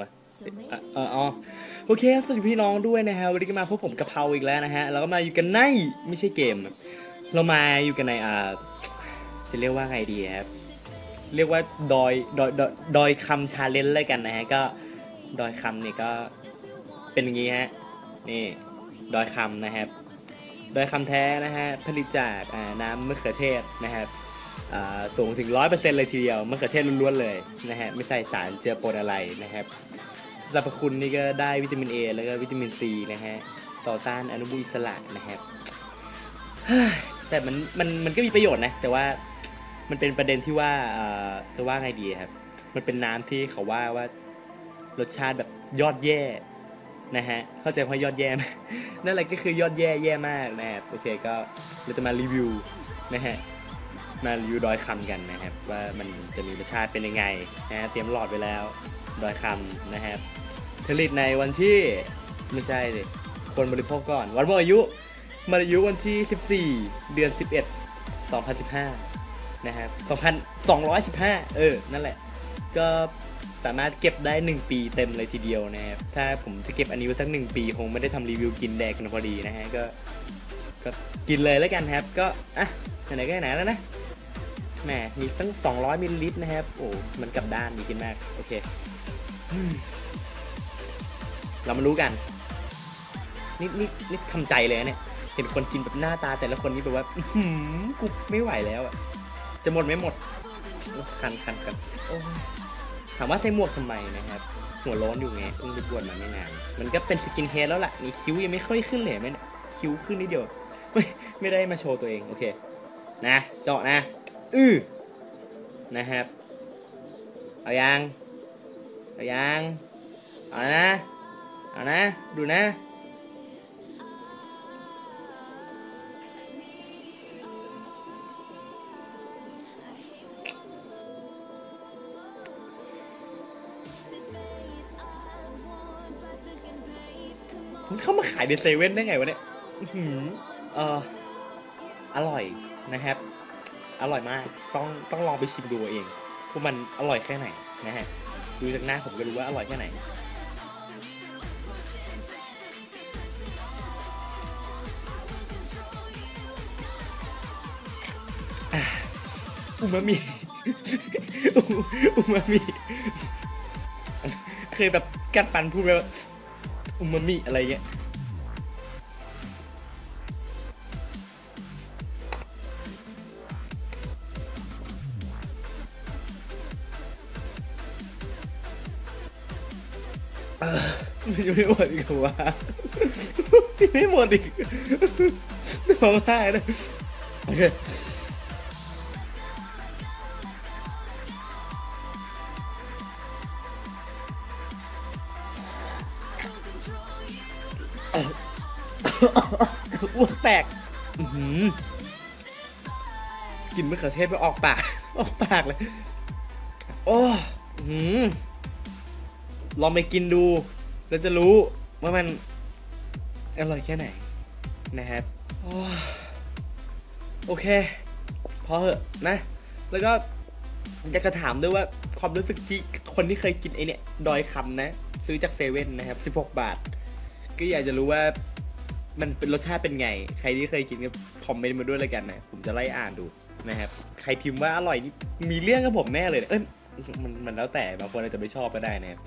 อัดถึงวะอะเอออ๋อโอเคสวัสดีพี่น้องด้วยนะฮะวันนี้ก็มาพบผมกะเพราอีกแล้วนะฮะแล้วก็มาอยู่กันในไม่ใช่เกม เรามาอยู่กันในอ่าจะเรียกว่าไงดีครับเรียกว่าดอยดอยดอยดอยคำชาเลนจ์เลยกันนะฮะก็ดอยคำเนี่ยก็เป็นอย่างงี้ฮะนี่ดอยคำนะครับดอยคำแท้นะฮะผลิตจากอ่าน้ำมะเขือเทศนะครับอ่า สูงถึง 100%เลยทีเดียวมะเขือเทศล้วนๆเลยนะฮะไม่ใส่สารเจือปนอะไรนะครับสรรพคุณนี่ก็ได้วิตามิน A แล้วก็วิตามิน C นะฮะต่อต้านอนุมูลอิสระนะครับแต่มันมันมันก็มีประโยชน์นะ แต่ว่ามันเป็นประเด็นที่ว่าจะว่าไงดีครับ มันเป็นน้ำที่เขาว่าว่ารสชาติแบบยอดแย่นะฮะเข้าใจว่ายอดแย่ไหมนั่นแหละก็คือยอดแย่แย่มากนะครับโอเคก็เราจะมารีวิวนะฮะ มารีวิวดอยคำกันนะครับ ว่ามันจะมีรสชาติเป็นยังไงนะฮะเตรียมหลอดไว้แล้วดอยคำนะครับผลิตในวันที่ไม่ใช่สิคนบริโภคก่อน วันหมดอายุหมดอายุวันที่ 14 เดือน 11 2015 นะครับ2215 เออ นั่นแหละ ก็สามารถเก็บได้ 1 ปีเต็มเลยทีเดียวนะครับ ถ้าผมจะเก็บอันนี้ไว้สัก 1 ปีคงไม่ได้ทำรีวิวกินแดกกันพอดีนะฮะ ก็ก็กินเลยแล้วกันครับ ก็อะไหนๆก็ไหนแล้วนะ แหมมีตั้ง 200มิลลิลิตรนะครับ โอ้ มันกลับด้านดีกินมาก โอเค เรามารู้กัน นี่นี่นี่ทำใจเลยนะเนี่ย เห็นคนกินแบบหน้าตาแต่ละคนนี่แบบว่าหือกูไม่ไหวแล้วอะจะหมดไม่หมดคันคันกันถามว่าใส่หมวกทำไมนะครับ หัวโล้นอยู่ไงเพิ่งไปบวชมาไม่นาน มันก็เป็นสกินเฮดแล้วล่ะ นี่คิ้วยังไม่ค่อยขึ้นเลยเห็นไหมเนี่ยคิ้วขึ้นนิดเดียว ไม่ได้มาโชว์ตัวเอง โอเค นะ เจาะนะ อือนะครับ เอายังเอายังเอานะ เอานะ ดูนะ มันเข้ามาขายในเซเว่นได้ไงวะเนี่ย อือเอออร่อยนะครับ อร่อยมาก ต้องต้องลองไปชิมดูเองว่ามันอร่อยแค่ไหนนะฮะ ดูจากหน้าผมก็รู้ว่าอร่อยแค่ไหนอะอูมามิอูมามิเคยแบบกัดฟันพูดไปว่าอูมามิอะไรเงี้ย ยังไม่หมดอีกวะยังไม่หมดอีกร้องไห้นะโอเคอ้วกแตกอื้อหือกินมะเขือเทศไปออกปาก ออกปากเลย โอ้อื้อหือ ลองไปกินดู แล้วจะรู้ว่ามันอร่อยแค่ไหนนะครับโอเค พอเหอะนะ แล้วก็อยากจะถามด้วยว่าความรู้สึกที่คนที่เคยกินไอเนี่ย ดอยคำนะ ซื้อจากเซเว่นนะครับ 16 บาท ก็อยากจะรู้ว่ามันเป็นรสชาติเป็นไง ใครที่เคยกินก็คอมเมนต์มาด้วยแล้วกันนะ ผมจะไล่อ่านดูนะครับ ใครพิมพ์ว่าอร่อยนี่มีเรื่องกับผมแน่เลยนะเอ้ยมันมันแล้วแต่บางคนอาจจะไม่ชอบก็ได้นะครับ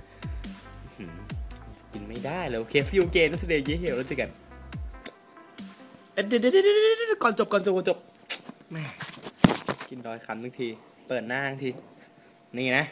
กินไม่ได้เลยโอเคซีโอเกนนัสเดย์เยเฮลแล้วเจอกันเดี๋ยวเดี๋ยวเดี๋ยวก่อนจบก่อนจบก่อนจบแม่กินดอยคำนึงที เปิดหน้าทีนี่นะ